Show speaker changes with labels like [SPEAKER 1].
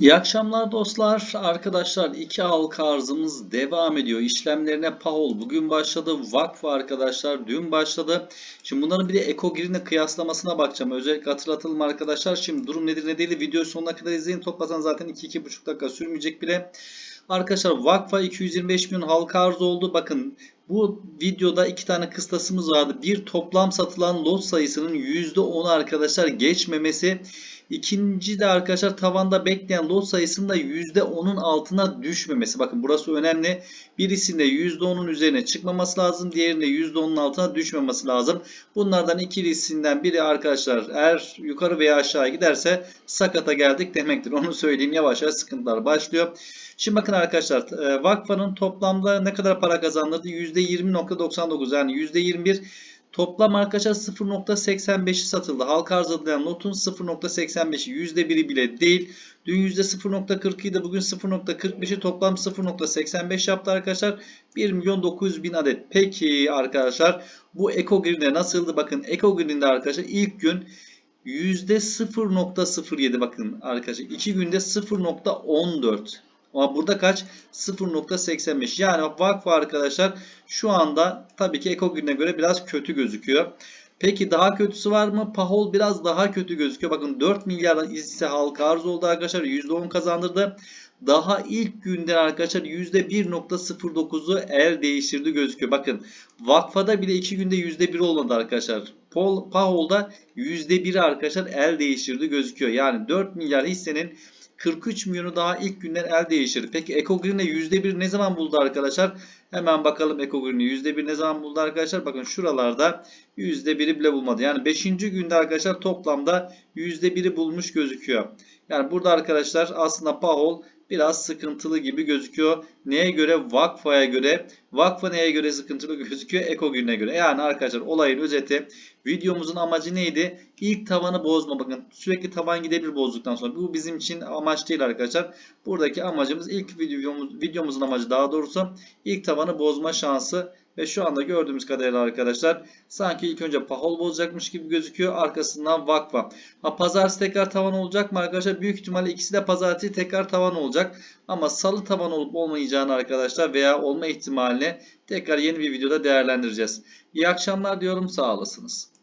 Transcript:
[SPEAKER 1] İyi akşamlar dostlar. Arkadaşlar iki halka arzımız devam ediyor. İşlemlerine Pahol bugün başladı. Vakfı arkadaşlar dün başladı. Şimdi bunların bir de Ekogrin'le kıyaslamasına bakacağım. Özellikle hatırlatalım arkadaşlar. Şimdi durum nedir ne değil videoyu sonuna kadar izleyin. Toplasan zaten 2-2,5 dakika sürmeyecek bile. Arkadaşlar Vakfa 225 milyon halka arz oldu. Bakın bu videoda iki tane kıstasımız vardı. Bir toplam satılan lot sayısının %10'u arkadaşlar geçmemesi. İkinci de arkadaşlar tavanda bekleyen lot sayısının da %10'un altına düşmemesi. Bakın burası önemli. Birisinde %10'un üzerine çıkmaması lazım. Diğerinde %10'un altına düşmemesi lazım. Bunlardan ikilisinden biri arkadaşlar eğer yukarı veya aşağı giderse sakata geldik demektir. Onu söyleyeyim yavaş yavaş sıkıntılar başlıyor. Şimdi bakın arkadaşlar e, Vakfa'nın toplamda ne kadar para kazandırdı? %20.99 yani %21 Toplam arkadaşlar 0.85'i satıldı. Halka arz edilen notun 0.85'i %1'i bile değil. Dün %0.40 idi. Bugün 0.45'i toplam 0.85 yaptı arkadaşlar. 1 milyon 900 bin adet. Peki arkadaşlar bu EcoGreen'de nasıldı? Bakın EcoGreen'de arkadaşlar ilk gün %0.07 bakın arkadaşlar. 2 günde 0.14. Ama burada kaç? 0.85. Yani vakfı arkadaşlar şu anda tabii ki Eko gününe göre biraz kötü gözüküyor. Peki daha kötüsü var mı? Pahol biraz daha kötü gözüküyor. Bakın 4 milyar ise halka arz oldu arkadaşlar. %10 kazandırdı. Daha ilk günden arkadaşlar %1.09'u el değiştirdi gözüküyor. Bakın Vakfa'da bile 2 günde %1 olmadı arkadaşlar. Pahol'da %1 arkadaşlar el değiştirdi gözüküyor. Yani 4 milyar hissenin 43 milyonu daha ilk günden el değiştirdi. Peki EcoGreen'e %1 ne zaman buldu arkadaşlar? Hemen bakalım EcoGreen'i %1 ne zaman buldu arkadaşlar? Bakın şuralarda %1'i bile bulmadı. Yani 5. günde arkadaşlar toplamda %1'i bulmuş gözüküyor. Yani burada arkadaşlar aslında Pahol biraz sıkıntılı gibi gözüküyor. Neye göre? Vakfa'ya göre. Vakfa neye göre sıkıntılı gözüküyor? Eko gününe göre. Yani arkadaşlar olayın özeti videomuzun amacı neydi? İlk tavanı bozma. Bakın sürekli tavan gidebilir bozduktan sonra. Bu bizim için amaç değil arkadaşlar. Buradaki amacımız ilk videomuz, videomuzun amacı daha doğrusu ilk tavanı bozma şansı ve şu anda gördüğümüz kadarıyla arkadaşlar sanki ilk önce Pahol bozacakmış gibi gözüküyor. Arkasından Vakfa. Ha, pazartesi tekrar tavan olacak mı arkadaşlar? Büyük ihtimalle ikisi de pazartesi tekrar tavan olacak. Ama salı tavan olup olmayacağını arkadaşlar veya olma ihtimalini tekrar yeni bir videoda değerlendireceğiz. İyi akşamlar diyorum sağ olasınız.